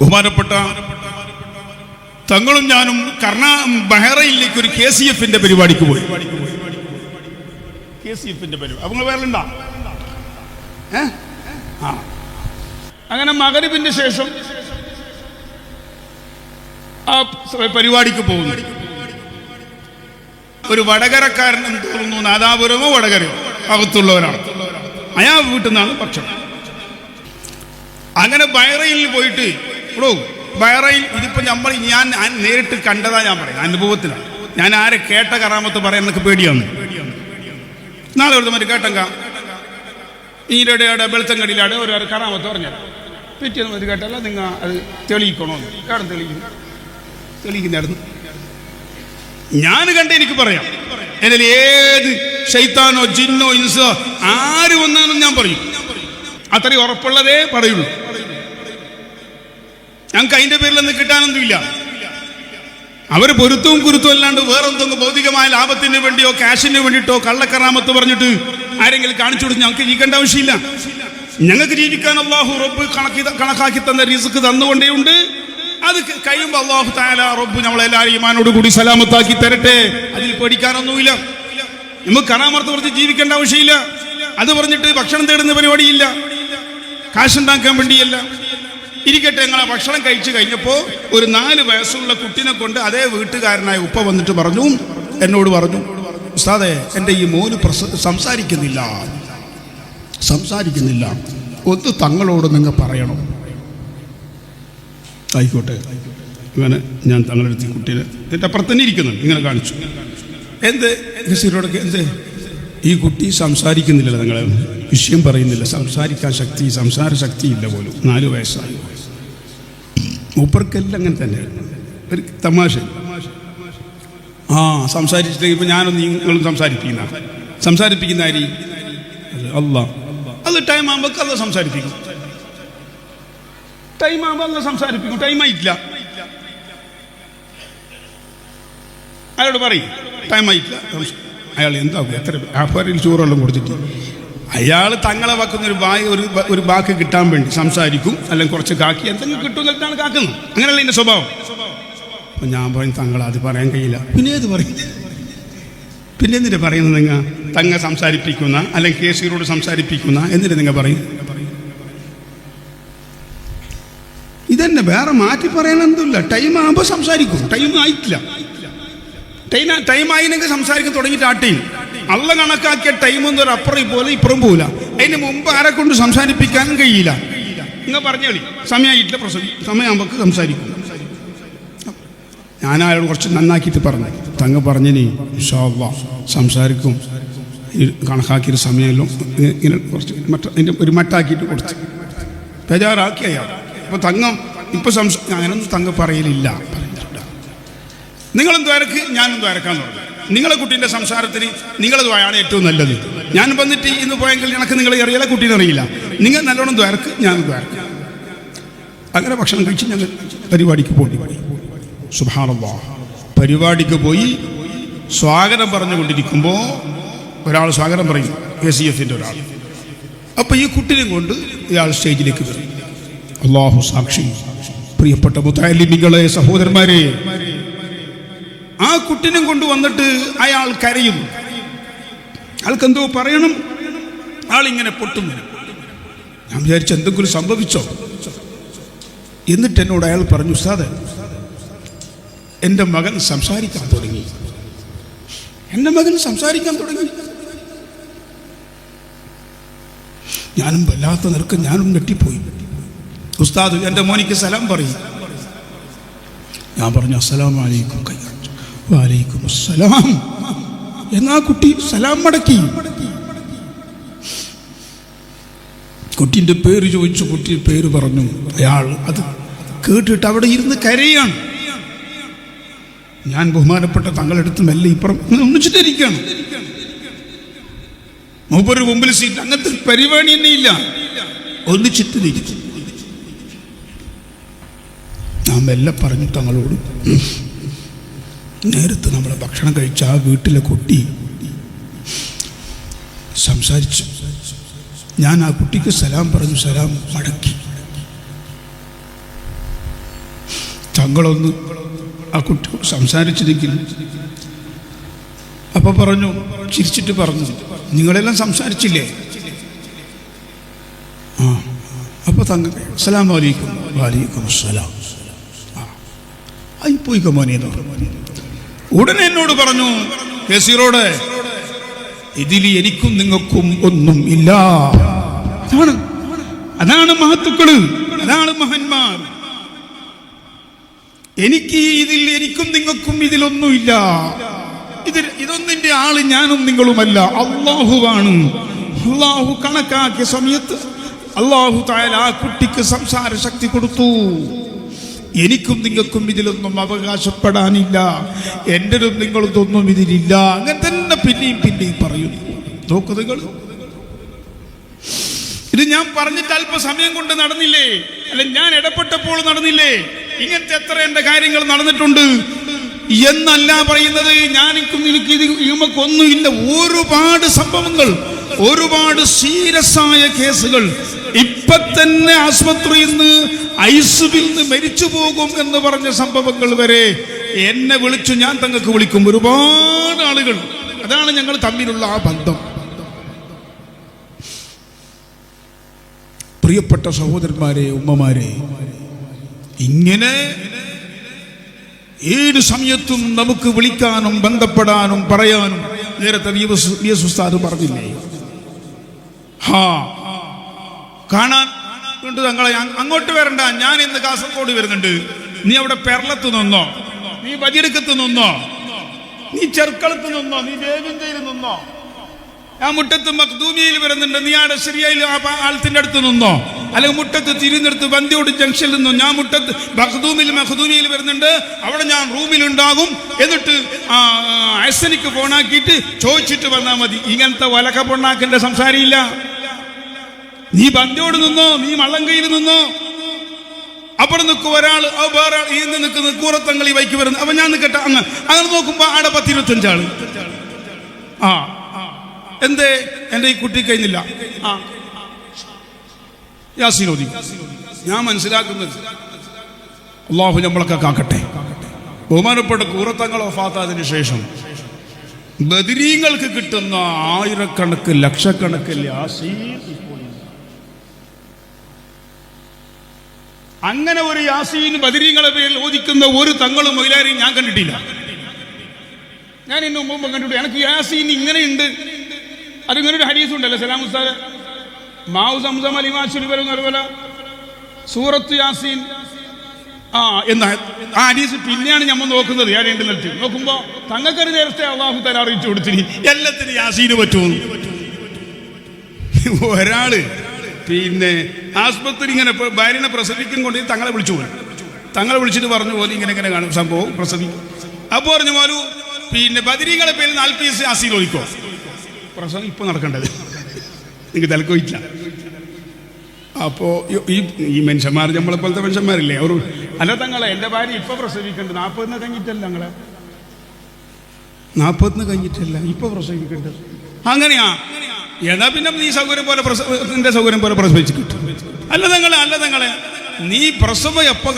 ബഹുമാനപ്പെട്ട തങ്ങളും ഞാനും കർണാ ബഹ്റയിലേക്ക് ഒരു കെ സി എഫിന്റെ പരിപാടിക്ക് പോയി. കെ സി എഫിന്റെ പരിപാടി. അപ്പൊ വേറെ ഉണ്ടോ ഏ? ആ. അങ്ങനെ മകരവിന്റെ ശേഷം ആ പരിപാടിക്ക് പോകുന്നു. ഒരു വടകരക്കാരൻ എന്ന് തോന്നുന്നു നാദാപുരമോ വടകരയോ അകത്തുള്ളവരാണ് അയാൾ വീട്ടിൽ നിന്നാണ് ഭക്ഷണം. അങ്ങനെ ബൈറയിൽ പോയിട്ട് ഇടോ ബഹ്റൈൻ ഇതിപ്പോ നമ്മൾ ഞാൻ നേരിട്ട് കണ്ടതാ ഞാൻ പറയുന്നത്. അനുഭവത്തിലാണ്. ഞാൻ ആരെ കേട്ട കറാമത്ത് പറയാൻ പേടിയാണ്? നാളെ ഒരു മറ്റു കേട്ടങ്ക ഈരുടെ വെളുത്തങ്കടിയിലാടെ ഒരു കറാമത്ത് പറഞ്ഞത് പിറ്റേന്ന് മതി കേട്ടല്ല നിങ്ങൾ അത് തെളിയിക്കണമെന്ന് കാരണം തെളിയിക്കുന്നു. തെളിയിക്കുന്നായിരുന്നു. ഞാൻ കണ്ട എനിക്ക് പറയാം. എന്നാൽ ഏത് ഷെയ്ത്താനോ ജിന്നോ ഇൻസോ ആര് വന്നാലും ഞാൻ പറയും. അത്രയും ഉറപ്പുള്ളതേ പറയുള്ളൂ. ഞങ്ങൾക്ക് അതിന്റെ പേരിലൊന്നും കിട്ടാനൊന്നുമില്ല. അവർ പൊരുത്തവും കുരുത്തവും അല്ലാണ്ട് വേറെന്തെങ്കിലും ഭൗതികമായ ലാഭത്തിന് വേണ്ടിയോ കാശിന് വേണ്ടിയിട്ടോ കള്ളക്കറാമത്ത് പറഞ്ഞിട്ട് ആരെങ്കിലും കാണിച്ചു കൊടുത്ത് ഞങ്ങൾക്ക് ജീവിക്കേണ്ട ആവശ്യമില്ല. ഞങ്ങൾക്ക് ജീവിക്കാൻ അള്ളാഹു റബ്ബ് കണക്കി കണക്കാക്കി തന്ന റിസ്ക് തന്നുകൊണ്ടേ ഉണ്ട് അത് കഴിയുമ്പോൾ അള്ളാഹു താല റബ്ബ് നമ്മളെല്ലാവരും ഈമാനോട് കൂടി സലാമത്താക്കി തരട്ടെ. അതിൽ പേടിക്കാനൊന്നുമില്ല. നമുക്ക് കറാമർത്ത് പറഞ്ഞ് ജീവിക്കേണ്ട ആവശ്യമില്ല. അത് പറഞ്ഞിട്ട് ഭക്ഷണം തേടുന്ന പരിപാടിയില്ല കാശുണ്ടാക്കാൻ വേണ്ടിയല്ല. ഇരിക്കട്ടെ ഞങ്ങൾ ആ ഭക്ഷണം കഴിച്ചു കഴിഞ്ഞപ്പോൾ ഒരു നാല് വയസ്സുള്ള കുട്ടിനെ കൊണ്ട് അതേ വീട്ടുകാരനായ ഉപ്പ വന്നിട്ട് പറഞ്ഞു എന്നോട് പറഞ്ഞു ഉസ്താദെ എന്റെ ഈ മോന് പ്രസ സംസാരിക്കുന്നില്ല. സംസാരിക്കുന്നില്ല. ഒന്ന് തങ്ങളോട് നിങ്ങൾ പറയണം. ആയിക്കോട്ടെ. ഇവനെ ഞാൻ തങ്ങളെടുത്ത് കുട്ടീനെ എന്റെ ഇരിക്കുന്നു തന്നെ ഇരിക്കുന്നുണ്ട്. ഇങ്ങനെ കാണിച്ചു. എന്ത്? നസീറോടൊക്കെ എന്ത്? ഈ കുട്ടി സംസാരിക്കുന്നില്ല നിങ്ങളെ വിഷയം പറയുന്നില്ല. സംസാരിക്കാൻ ശക്തി സംസാര ശക്തി ഇല്ല പോലും. നാല് വയസ്സായി. മൂപ്പർക്കെല്ലാം അങ്ങനെ തന്നെ ഒരു തമാശ. ആ സംസാരിച്ചിട്ട് ഇപ്പം ഞാനൊന്ന് നിങ്ങളും സംസാരിപ്പിക്കുന്ന. സംസാരിപ്പിക്കുന്ന ആരി? അല്ല അത് ടൈം ആകുമ്പോൾ അല്ല സംസാരിപ്പിക്കും. ടൈം ആകുമ്പോൾ അല്ല സംസാരിപ്പിക്കും. ടൈം ആയിട്ടില്ല. അയാളോട് പറയും? ടൈം ആയിട്ടില്ല. അയാൾ എന്താകും എത്ര ആഫാരിൽ ചോറെല്ലാം കൊടുത്തിട്ട്. അയാൾ തങ്ങളെ വെക്കുന്ന ഒരു വായ ഒരു ഒരു ബാക്ക് കിട്ടാൻ വേണ്ടി സംസാരിക്കും. അല്ലെങ്കിൽ കുറച്ച് കാക്കി എന്തെങ്കിലും കിട്ടും എന്നിട്ടാണ് കാക്കുന്നത്. അങ്ങനെയല്ല എന്റെ സ്വഭാവം? അപ്പം ഞാൻ പറയും തങ്ങളെ അത് പറയാൻ കഴിയില്ല. പിന്നെ ഏത് പറയും? പിന്നെ എന്തിനാ പറയുന്നത് നിങ്ങൾ? തങ്ങ സംസാരിപ്പിക്കുന്ന അല്ലെങ്കിൽ കേസികളോട് സംസാരിപ്പിക്കുന്ന എന്തിനാ നിങ്ങൾ പറയും? ഇതന്നെ വേറെ മാറ്റി പറയാനൊന്നുമില്ല. ടൈം ആകുമ്പോൾ സംസാരിക്കും. ടൈം ആയിട്ടില്ല. ടൈം ടൈം നിങ്ങൾക്ക് സംസാരിക്കാൻ തുടങ്ങിയിട്ട് ആ ടൈം അള്ള കണക്കാക്കിയ ടൈം എന്ന് ഒരു അപ്പുറം പോലെ ഇപ്പുറം പോകില്ല അതിന് മുമ്പ് ആരെ കൊണ്ട് സംസാരിപ്പിക്കാനും കഴിയില്ല. നിങ്ങൾ പറഞ്ഞോളി സമയമായിട്ടില്ല പ്രസവി സമയമാകുമ്പോൾ സംസാരിക്കും. ഞാൻ അയാളോട് കുറച്ച് നന്നാക്കിയിട്ട് പറഞ്ഞു. തങ്ങ പറഞ്ഞിനി സംസാരിക്കും. കണക്കാക്കിയ കണക്കാക്കിയൊരു സമയമല്ലോ ഇങ്ങനെ- കുറച്ച് മറ്റ അതിന്റെ ഒരു മട്ടാക്കിയിട്ട് കൊടുത്തു. ബേജാറാക്കി അയാൾ. അപ്പോൾ തങ്ങം ഇപ്പോൾ സംസ അങ്ങനൊന്നും തങ്ങ പറയലില്ല. നിങ്ങളും ദ്വാരക്ക് ഞാനും ദ്വാരക്കാന്ന് പറഞ്ഞു. നിങ്ങളെ കുട്ടീന്റെ സംസാരത്തിന് നിങ്ങളെ ദ്വായാണ് ഏറ്റവും നല്ലത്. ഞാൻ വന്നിട്ട് ഇന്ന് പോയെങ്കിൽ എനിക്ക് നിങ്ങളെ അറിയില്ല കുട്ടീനെ അറിയില്ല. നിങ്ങൾ നല്ലോണം ദ്വാരക്ക് ഞാൻ ദ്വാരക്ക്. അങ്ങനെ ഭക്ഷണം കഴിച്ച് ഞങ്ങൾ പരിപാടിക്ക് പോയി. സുഭാനല്ലാ പരിപാടിക്ക് പോയി സ്വാഗതം പറഞ്ഞുകൊണ്ടിരിക്കുമ്പോൾ ഒരാൾ സ്വാഗതം പറയും എ സി എഫിന്റെ ഒരാൾ. അപ്പോൾ ഈ കുട്ടിനെ കൊണ്ട് ഇയാൾ സ്റ്റേജിലേക്ക് വരും. അള്ളാഹു സാക്ഷി പ്രിയപ്പെട്ട മുത്താലിമികളെ സഹോദരന്മാരെ ആ കുട്ടിനെ കൊണ്ട് വന്നിട്ട് അയാൾ കരയുന്നു. അയാൾക്ക് എന്തോ പറയണം. ആളിങ്ങനെ പൊട്ടുന്നു. ഞാൻ വിചാരിച്ചു എന്തെങ്കിലും സംഭവിച്ചോ? എന്നിട്ട് എന്നോട് അയാൾ പറഞ്ഞു ഉസ്താദ് എന്റെ മകൻ സംസാരിക്കാൻ തുടങ്ങി. എന്റെ മകൻ സംസാരിക്കാൻ തുടങ്ങി. ഞാനും വല്ലാത്ത നിരക്ക് ഞാനും ഞെട്ടിപ്പോയി. ഉസ്താദ് എന്റെ മോനിക്ക് സലാം പറയും. ഞാൻ പറഞ്ഞു അസ്സലാമലൈക്കും കൈ. വലൈക്കും അസ്സലാം എന്നാ കുട്ടി? സലാം മടക്കി. കുട്ടിന്റെ പേര് ചോദിച്ചു കുട്ടി പേര് പറഞ്ഞു. അയാൾ അത് കേട്ടിട്ട് അവിടെ ഇരുന്ന് കരയാണ്. ഞാൻ ബഹുമാനപ്പെട്ട തങ്ങളെടുത്ത് മെല്ലെ ഇപ്പുറം ഒന്നിച്ചിട്ടിരിക്കുകയാണ്. മൂപ്പര് മുമ്പിൽ സീറ്റ് അങ്ങനത്തെ പരിപാടി തന്നെ ഇല്ല. ഒന്നിച്ചിട്ടിരിക്കും ഞാൻ മെല്ലെ പറഞ്ഞു തങ്ങളോട് നേരത്തെ നമ്മൾ ഭക്ഷണം കഴിച്ച ആ വീട്ടിലെ കുട്ടി സംസാരിച്ചു. ഞാൻ ആ കുട്ടിക്ക് സലാം പറഞ്ഞു സലാം മടക്കി. തങ്ങളൊന്ന് ആ കുട്ടി സംസാരിച്ചിരിക്കിൽ അപ്പൊ പറഞ്ഞു ചിരിച്ചിട്ട് പറഞ്ഞു നിങ്ങളെല്ലാം സംസാരിച്ചില്ലേ? ആ അപ്പൊ തങ്ങൾ സലാം വലൈക്കും വലൈക്കും സലാം ആ പോയിക്കോ മോനെ എന്ന്. ഉടനെ എന്നോട് പറഞ്ഞു കേസീറോട് ഇതിൽ എനിക്കും നിങ്ങൾക്കും ഒന്നും ഇല്ല. അതാണ്. അതാണ് മഹത്തുക്കൾ. അതാണ് മഹന്മാർ. എനിക്ക് ഇതിൽ എനിക്കും നിങ്ങൾക്കും ഇതിലൊന്നുമില്ല ഇതിൽ ഇതൊന്നിന്റെ ആൾ ഞാനും നിങ്ങളുമല്ല. അള്ളാഹുവാണ് അള്ളാഹു കണക്കാക്കിയ സമയത്ത് അള്ളാഹു തായാൽ ആ കുട്ടിക്ക് സംസാര ശക്തി കൊടുത്തു. എനിക്കും നിങ്ങൾക്കും ഇതിലൊന്നും അവകാശപ്പെടാനില്ല. എന്റെതും നിങ്ങളതൊന്നും ഇതിലില്ല. അങ്ങനെ തന്നെ പിന്നെയും പിന്നെയും പറയുന്നു. നോക്കു നിങ്ങൾ. ഇത് ഞാൻ പറഞ്ഞിട്ട് അല്പസമയം കൊണ്ട് നടന്നില്ലേ? അല്ല ഞാൻ ഇടപെട്ടപ്പോൾ നടന്നില്ലേ? ഇങ്ങനത്തെ എത്ര എന്റെ കാര്യങ്ങൾ നടന്നിട്ടുണ്ട്. എന്നല്ല പറയുന്നത് ഞാനിക്കും എനിക്ക് ഇത് നമുക്കൊന്നുമില്ല ഒരുപാട് സംഭവങ്ങൾ. ഒരുപാട് സീരിയസ് ആയ കേസുകൾ. ഇപ്പൊ തന്നെ ആശുപത്രിയിൽ നിന്ന് ഐസുവിൽ നിന്ന് മരിച്ചു പോകും എന്ന് പറഞ്ഞ സംഭവങ്ങൾ വരെ എന്നെ വിളിച്ചു ഞാൻ തങ്ങൾക്ക് വിളിക്കും. ഒരുപാട് ആളുകൾ. അതാണ് ഞങ്ങൾ തമ്മിലുള്ള ആ ബന്ധം. പ്രിയപ്പെട്ട സഹോദരന്മാരെ ഉമ്മമാരെ ഇങ്ങനെ ഏത് സമയത്തും നമുക്ക് വിളിക്കാനും ബന്ധപ്പെടാനും പറയാനും നേരത്തെ പറഞ്ഞില്ലേ? ഹാ. കാണാൻ കൊണ്ട് തങ്ങളെ അങ്ങോട്ട് വരണ്ട. ഞാൻ ഇന്ന് കാസർഗോഡ് വരുന്നുണ്ട്. നീ അവിടെ പെരളത്ത് നിന്നോ? നീ വജിടുക്കത്ത് നിന്നോ? നീ ചെറുക്കളത്ത് നിന്നോ? നീ ദേവിന്തയിൽ നിന്നോ? ആ മുട്ടത്ത് മഖ്ദൂമിയിൽ വരുന്നുണ്ട്. നീ ആടെ ശരിയായി ആ അടുത്ത് നിന്നോ? അല്ലെങ്കിൽ മുട്ടത്ത് തിരുന്നെടുത്ത് ബന്ദിയോട് ജംഗ്ഷനിൽ നിന്നോ? ഞാൻ മുട്ടത്ത് മഖദൂമിൽ മഖ്ദൂമിയിൽ വരുന്നുണ്ട്. അവിടെ ഞാൻ റൂമിലുണ്ടാകും. എന്നിട്ട് അയസനിക്ക് ഫോണാക്കിയിട്ട് ചോദിച്ചിട്ട് വന്നാൽ മതി. ഇങ്ങനത്തെ വലക്ക പൊണ്ണാക്കിന്റെ സംസാരമില്ല. നീ ബന്ധിയോട് നിന്നോ? നീ മള്ളങ്കയിൽ നിന്നോ? അവിടെ നിൽക്കും ഒരാൾ വേറൊരാൾ ഈ നിൽക്കുന്ന കൂറത്തങ്ങൾ ഈ വൈക്ക് വരുന്നു. അപ്പൊ ഞാൻ നിൽക്കട്ടെ അങ്ങ്. അങ്ങനെ നോക്കുമ്പോ ആടെ പത്തിരുപത്തഞ്ചാൾ. ആ എന്തേ? എന്റെ ഈ കുട്ടി കഴിഞ്ഞില്ല. യാസീനോദി ഞാൻ മനസ്സിലാക്കുന്നത് അള്ളാഹു നമ്മളൊക്കെ കാക്കട്ടെ. ബഹുമാനപ്പെട്ട കൂറത്തങ്ങൾ ഒഫാത്തതിന് ശേഷം ബദിരീങ്ങൾക്ക് കിട്ടുന്ന ആയിരക്കണക്ക് ലക്ഷക്കണക്കിൽ യാസീൻ ഇപ്പോൾ ഇല്ല. അങ്ങനെ ഒരു യാസീൻ ബദിരീങ്ങളെ പേരിൽ ഓദിക്കുന്ന ഒരു തങ്ങളും മൈലാരിയും ഞാൻ കണ്ടിട്ടില്ല. ഞാൻ ഇന്ന് മുമ്പ് കണ്ടിട്ടു എനിക്ക് യാസീൻ ഇങ്ങനെയുണ്ട്. അതിങ്ങനെ ഒരു ഹരീസ് ഉണ്ടല്ലോ സലാം ഉസ്താദ്. മാവു സംസം അലിമാശുരി വരുന്ന സൂറത്ത് യാസീൻ. ആ എന്നാ ആ ഹരീസ് പിന്നെയാണ് നമ്മൾ നോക്കുന്നത്. ഞാൻ രണ്ട് നിർത്തി നോക്കുമ്പോ തങ്ങൾക്കൊരു നേരത്തെ അള്ളാഹു തല അറിയിച്ചു കൊടുത്തിനി. എല്ലാത്തിനും യാസീന് പറ്റുമെന്ന് ഒരാൾ പിന്നെ ആശുപത്രി ഇങ്ങനെ ഭാര്യനെ പ്രസവിക്കും കൊണ്ട് തങ്ങളെ വിളിച്ചു പോലും തങ്ങളെ വിളിച്ചിട്ട് പറഞ്ഞു പോലെ ഇങ്ങനെ ഇങ്ങനെ കാണും സംഭവം പ്രസവിക്കും. അപ്പോൾ പറഞ്ഞു പോലു പിന്നെ ബദിരികളെ പേരിൽ നാൽപ്പത് ദിവസം അസീൽ ഒഴിക്കോ? പ്രസവം ഇപ്പം നടക്കേണ്ടത്. നിങ്ങൾക്ക് തലക്കൊഴിക്കില്ല അപ്പോൾ ഈ- ഈ ഈ മനുഷ്യന്മാർ നമ്മളെ പോലത്തെ മനുഷ്യന്മാരില്ലേ? അവർ അല്ല തങ്ങളെ എന്റെ ഭാര്യ ഇപ്പം പ്രസവിക്കേണ്ടത് നാൽപ്പതിന് കഴിഞ്ഞിട്ടല്ല ഞങ്ങളെ. നാൽപ്പതിന് കഴിഞ്ഞിട്ടല്ല ഇപ്പം പ്രസവിക്കേണ്ടത് അങ്ങനെയാ. എന്നാ പിന്നെ നീ സൗകര്യം പോലെ നിന്റെ സൗകര്യം പോലെ പ്രസവിച്ച് കിട്ടും. അല്ല തങ്ങളെ അല്ല നീ പ്രസവം എപ്പോ